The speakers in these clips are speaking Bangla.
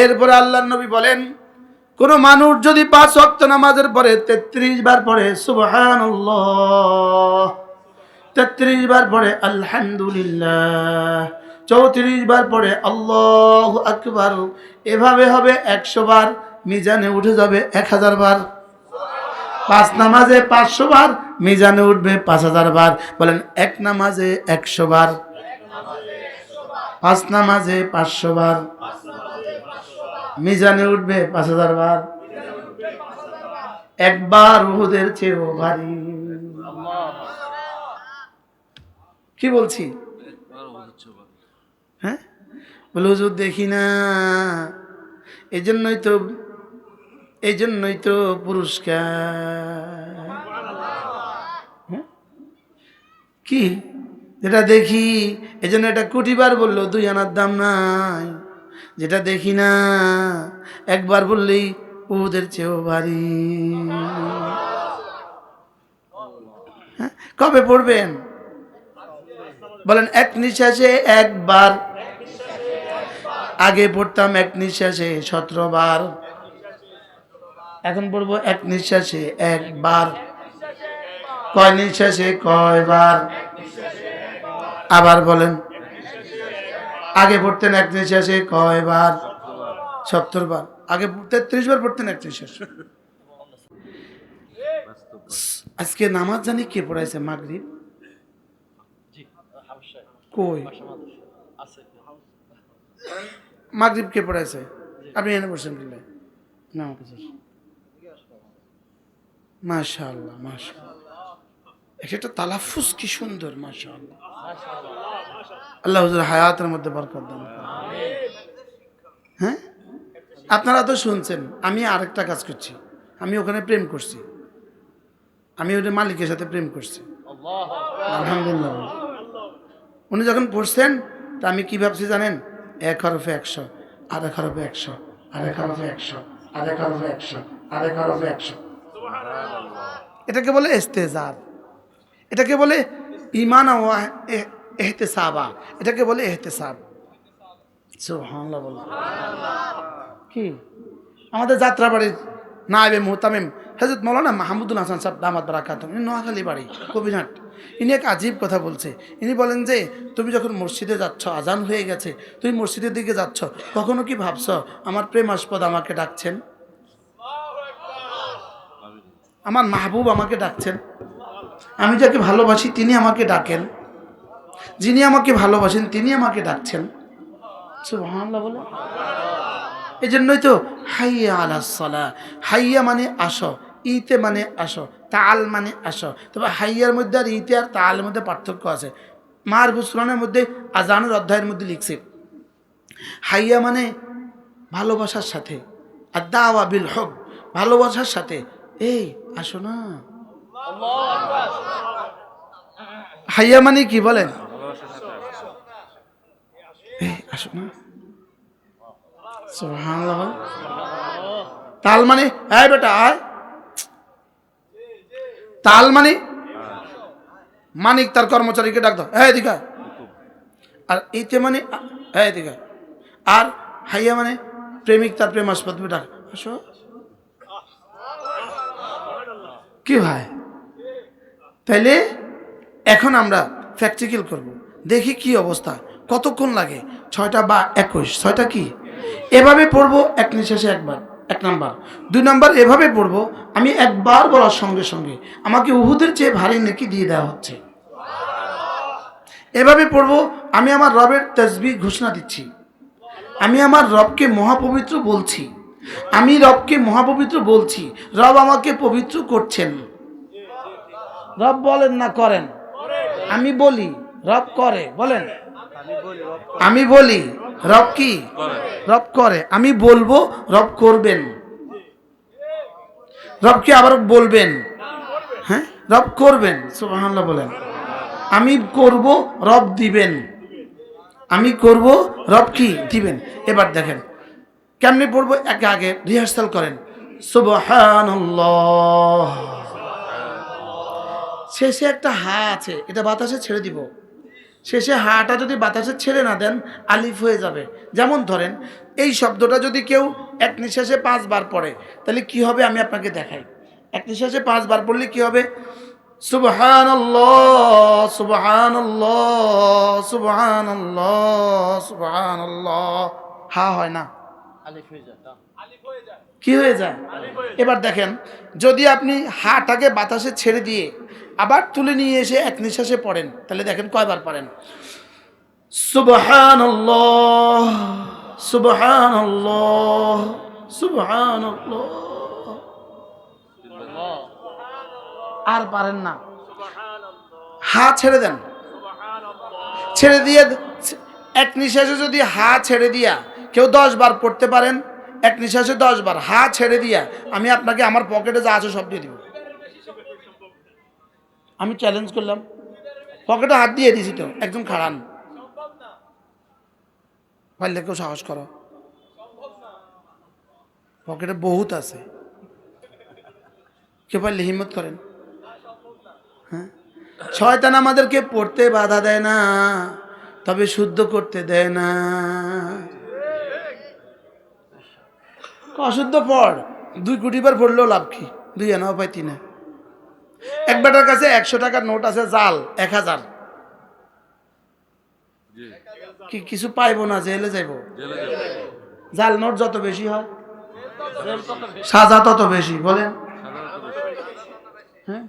এরপরে আল্লাহ নবী বলেন, কোন মানুষ যদি পাঁচ অক্ত নামাজের পরে তেত্রিশ বার পড়ে, সুবহানাল্লাহ, তেত্রিশ বার পড়ে, আলহামদুলিল্লাহ, চৌত্রিশ বার পড়ে, আল্লাহ আকবার, এভাবে হবে একশো বার, মিজানে উঠে যাবে এক হাজার বার। পাঁচ নামাজে পাঁচশো বার, মিজানে উঠবে পাঁচ হাজার বার। বলেন, এক নামাজে একশো বার। পাঁচ নামাজে পাঁচশো বার। মিজানে উঠবে পাঁচ হাজার বার। একবার উহুদের চেয়েও ভারী। কি বলছি? হ্যাঁ? বলে, হুজুর, দেখি না। এই জন্যই তো এই জন্যই তো পুরস্কার। হ্যাঁ? কি? যেটা দেখি। এই জন্য এটা কোটিবার বলল, দুই আনার দাম নাই। যেটা দেখি না, একবার বললেই ওদের চেয়েও ভারী। হ্যাঁ? কবে পড়বেন? বলেন, এক নিঃশ্বাসে একবার। আগে পড়তাম এক নিঃশ্বাসে সতেরো বার এখন পড়ব এক নিঃশ্বাসে একবার। কয় নিঃশ্বাসে কয়বার? আবার বলেন আগে পড়তেন এক নিঃশ্বাসে কয়বার? সত্তর বার আগে তেত্রিশ বার পড়তেন এক নিঃশ্বাস আজকে নামাজ জানি কে পড়াইছে? মাগরিব? কই? মাগরিব কে পড়াইছে? আপনি এনে বসেন কাছে মাশাআল্লাহ মাশাআল্লাহ। একটা তালাফুজ কি সুন্দর, মাশাআল্লাহ। আল্লাহ হুজুর হায়াতের মধ্যে বরকত দান হ্যাঁ? আপনারা তো শুনছেন, আমি আরেকটা কাজ করছি। আমি ওখানে প্রেম করছি। আমি ওই মালিকের সাথে প্রেম করছি। আলহামদুলিল্লাহ। উনি যখন পড়ছেন, তা আমি কি ভাবছি জানেন? এক হরফে একশো আর এক হরফে একশো আর এক হরফে একশো আর এক হরফে একশো আর এক হরফে একশো। এটাকে বলে এস্তেজার এটাকে বলে ইমান এহতেসাবা এটাকে বলে এহতেসাব। কি? আমাদের যাত্রা যাত্রাবাড়ির নায়েবে মোহতামিম হজরত মৌলানা মাহমুদুল হাসান সাহেব দামাত বারাকাত ইনি নোয়াখালী বাড়ি, কবিরহাট। ইনি এক আজীব কথা বলছে। ইনি বলেন যে, তুমি যখন মসজিদে যাচ্ছ, আজান হয়ে গেছে, তুমি মসজিদের দিকে যাচ্ছ, কখনো কি ভাবছ আমার প্রেমাস্পদ আমাকে ডাকছেন? আমার মাহবুব আমাকে ডাকছেন। আমি যাকে ভালোবাসি, তিনি আমাকে ডাকেন। যিনি আমাকে ভালোবাসেন, তিনি আমাকে ডাকছেন। বলে। এই জন্যই তো হাইয়া আলা সলা হাইয়া মানে আসো, ইতে মানে আসো, তাল মানে আসো। তবে হাইয়ার মধ্যে আর ইতে আর তালের মধ্যে পার্থক্য আছে। মার গুসরানের মধ্যে আজানের অধ্যায়ের মধ্যে লিখছে, হাইয়া মানে ভালোবাসার সাথে, আর দাওয়া বিল হক, ভালোবাসার সাথে। এই, আসো না। হাইয়া মানে কি বলেন? আসো না। তাল মানে আয় বেটা আয়। তাল মানে? মানিক তার কর্মচারীকে ডাক দাও। হ্যাঁ এদিকে আয়। আর ইতে মানে হ্যাঁ এদিকে আয়। আর হাইয়া মানে প্রেমিক তার প্রেম প্রেমাস্পদ ডাক। আসো। কি ভাই? তাইলে এখন আমরা প্র্যাকটিক্যাল করব। দেখি কি অবস্থা। কতক্ষণ লাগে? ছয়টা বা একুশ। ছয়টা কি? এভাবে পড়ব এক নিঃশ্বাসে একবার, এক নাম্বার। দুই নাম্বার, এভাবে পড়ব, আমি একবার বলার সঙ্গে সঙ্গে। আমাকে উহুদের চেয়ে ভারী নেকি দিয়ে দেওয়া হচ্ছে। এভাবে পড়ব, আমি আমার রবের তসবি ঘোষণা দিচ্ছি। আমি আমার রবকে মহাপবিত্র বলছি। আমি রবকে মহাপবিত্র বলছি। রব আমাকে পবিত্র করছেন। রব বলেন না, করেন। আমি বলি রব করে বলেন। আমি বলি রব কি? রব করে। আমি বলব রব করবেন। রব কি আবার বলবেন? হ্যাঁ? রব করবেন সুবহানাল্লাহ বলেন। আমি করব রব দিবেন। আমি করব রব কি? দিবেন। এবার দেখেন কেমনি পড়ব? একে আগে রিহার্সাল করেন। সুবহানাল্লাহ। শেষে একটা হা আছে এটা বাতাসে ছেড়ে দিব। শেষে হাটা যদি বাতাসে ছেড়ে না দেন, আলিফ হয়ে যাবে। যেমন ধরেন, এই শব্দটা যদি কেউ এক নিঃশ্বাসে পাঁচবার পড়ে, তাহলে কি হবে আমি আপনাকে দেখাই। এক নিঃশ্বাসে পাঁচবার পড়লে কি হবে? সুবহান সুবহান সুবহান সুবহান হা হয় না। আলিফ হয়ে না কি হয়ে যায়? এবার দেখেন, যদি আপনি হাটাকে বাতাসে ছেড়ে দিয়ে আবার তুলে নিয়ে এসে এক নিঃশ্বাসে পড়েন, তাহলে দেখেন কয়বার পারেন সুবহান সুবহান সুবহান আর পারেন না। হা ছেড়ে দেন। ছেড়ে দিয়ে এক নিঃশ্বাসে যদি হা ছেড়ে দিয়া কেউ দশ বার পড়তে পারেন এক নিঃশ্বাসে দশ বার হা ছেড়ে দিয়া আমি আপনাকে আমার পকেটে যা আছে সব দিয়ে দিব। আমি চ্যালেঞ্জ করলাম। পকেটে হাত দিয়ে দিছি তো, একদম খাড়ান। পারলে কেউ সাহস করো। পকেটে বহুত আছে। কেউ পারলে হিম্মত করেন। হ্যাঁ? শয়তান আমাদেরকে পড়তে বাধা দেয় না, তবে শুদ্ধ করতে দেয় না। অশুদ্ধ পড়। দুই কোটি বার পড়লেও লাভ কি? দুই আনাও পাই তিনে। এক বেটার কাছে একশো টাকার নোট আছে জাল এক হাজার। কি কিছু পাইবো না জেলে যাইব। জাল নোট যত বেশি হয় সাজা তত বেশি বলেন। হ্যাঁ?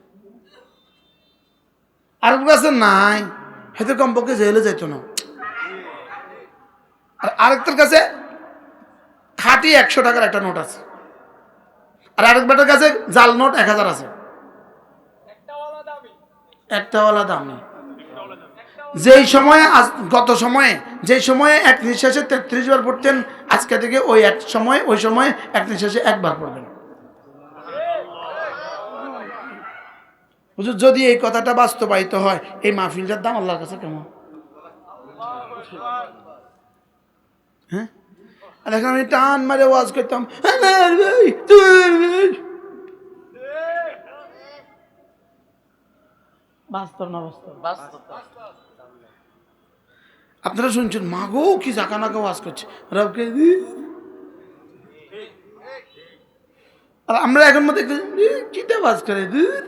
আর কাছে নাই। হয়তো কমপক্ষে জেলে যেত না। আর আরেকটার কাছে খাঁটি একশো টাকার একটা নোট আছে। আর আরেক বেটার কাছে জাল নোট এক হাজার আছে। একটাওয়ালা দামি। যেই সময়ে আজ গত সময়ে যেই সময়ে এক নিঃশ্বাসে তেত্রিশ বার পড়তেন আজকে থেকে ওই এক সময় ওই সময়ে এক নিঃশ্বাসে একবার পড়বেন। হুজুর যদি এই কথাটা বাস্তবায়িত হয় এই মাহফিলটার দাম আল্লাহর কাছে কেমন? হ্যাঁ? আর এখন আমি টান মারে ওয়াজ করতাম বাস্তব না বাস্তব? আপনারা শুনছেন মাগো কি জাকা নাকা ওয়াজ করছে। রবকে আর আমরা এখন মধ্যে কিতে ওয়াজ করে দূর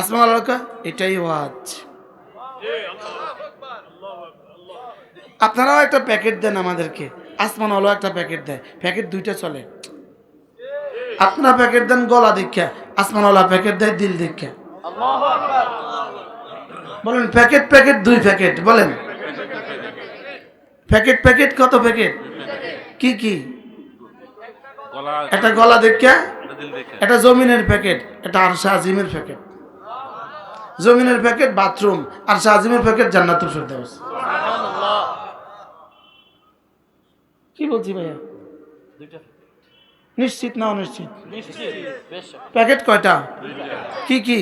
আসমান আল্লাহকা এটাই ওয়াজ। আপনারাও একটা প্যাকেট দেন আমাদেরকে। আসমান আলো একটা প্যাকেট দেয়। প্যাকেট দুইটা চলে। আপনারা প্যাকেট দেন গলা দীক্ষা আসমান আলা প্যাকেট দেয়, দিল দীক্ষা বলেন, প্যাকেট প্যাকেট, দুই প্যাকেট, বলেন। প্যাকেট প্যাকেট, কত প্যাকেট? কি কি? একটা গলা এটা দেখে, একটা জমিনের প্যাকেট, একটা আরশা আজিমের প্যাকেট। জমিনের প্যাকেট, বাথরুম, আরশা আজিমের প্যাকেট, জান্নাতুল ফেরদাউস। কি বলছি ভাইয়া? নিশ্চিত না অনিশ্চিত? নিশ্চিত। প্যাকেট কয়টা? কি কি?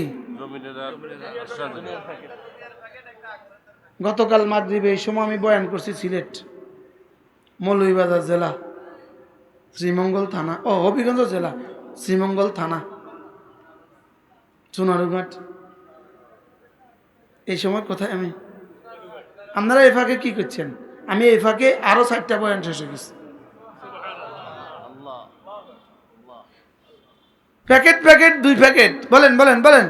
গতকাল মাগরিবে এই সময় আমি বয়ান করছি সিলেট মৌলভীবাজার জেলা শ্রীমঙ্গল থানা ও হবিগঞ্জ জেলা শ্রীমঙ্গল থানা সোনারুঘাট। এই সময় কোথায় আমি? আপনারা এ ফাঁকে কী করছেন? আমি এই ফাঁকে আরও চারটা বয়ান শেষ হয়ে গেছি। প্যাকেট প্যাকেট, দুই প্যাকেট। বলেন বলেন বলেন।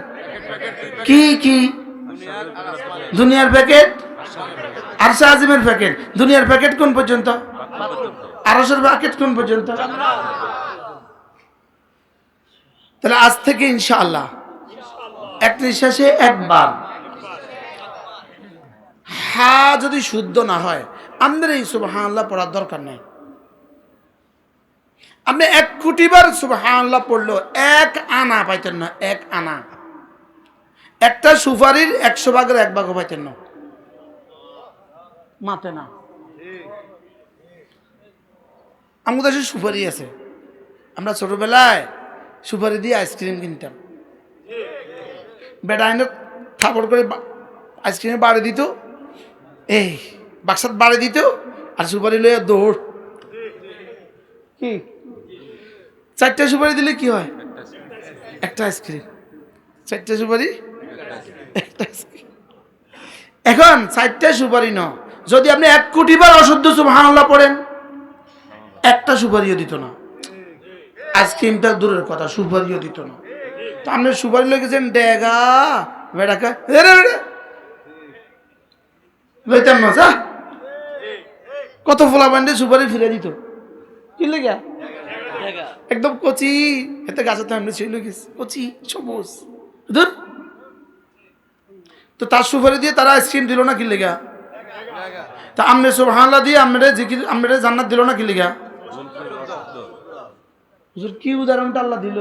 কি কি? দুনিয়ার প্যাকেট? আর আজিমের প্যাকেট। দুনিয়ার প্যাকেট কোন পর্যন্ত? আরসের প্যাকেট কোন পর্যন্ত? তাহলে আজ থেকে ইনশাআল্লাহ, এক নিঃশ্বাসে একবার। হা যদি শুদ্ধ না হয় আমাদের এই সুবাহান আল্লাহ পড়ার দরকার নেই। আপনি এক কোটি বার সুবাহান আল্লাহ পড়ল এক আনা পাইতেন না, এক আনা। একটা সুপারির একশো ভাগের এক ভাগও পাইতেন না। মাতে না। আমাদের দেশে সুপারি আছে। আমরা ছোটবেলায় সুপারি দিয়ে আইসক্রিম কিনতাম। বেটা আইনে থাপড় করে আইসক্রিমে বাড়ি দিত। এই বাক্সাত বাড়ি দিত আর সুপারি লইয়া দৌড়। কি? চারটা সুপারি দিলে কি হয়? একটা আইসক্রিম। চারটা সুপারি? একটা এখন চারটে সুপারি ন যদি আপনি এক কোটি বার অশুদ্ধ সুবহানাল্লাহ পড়েন, একটা সুপারিও দিত না। আইসক্রিমটা দূরের কথা, সুপারিও দিত না। তো আপনি সুপারি লেগেছেন ডেগা, বেড়াকা লইতাম না, যা। কত ফোলা বান্ডে সুপারি ফিরে দিত। কি লেগে? একদম কচি। এতে গাছের তো এমনি ছিল গেছে। কচি, সবুজ। ধুর। তো তার সুপারি দিয়ে তারা আইসক্রিম দিল না কি লেগা? তা আমনে সুবহানাল্লাহ দিয়ে আমরে জিকির আমরে জান্নাত দিল না কি লেগা? কি উদাহরণটা আল্লাহ দিল?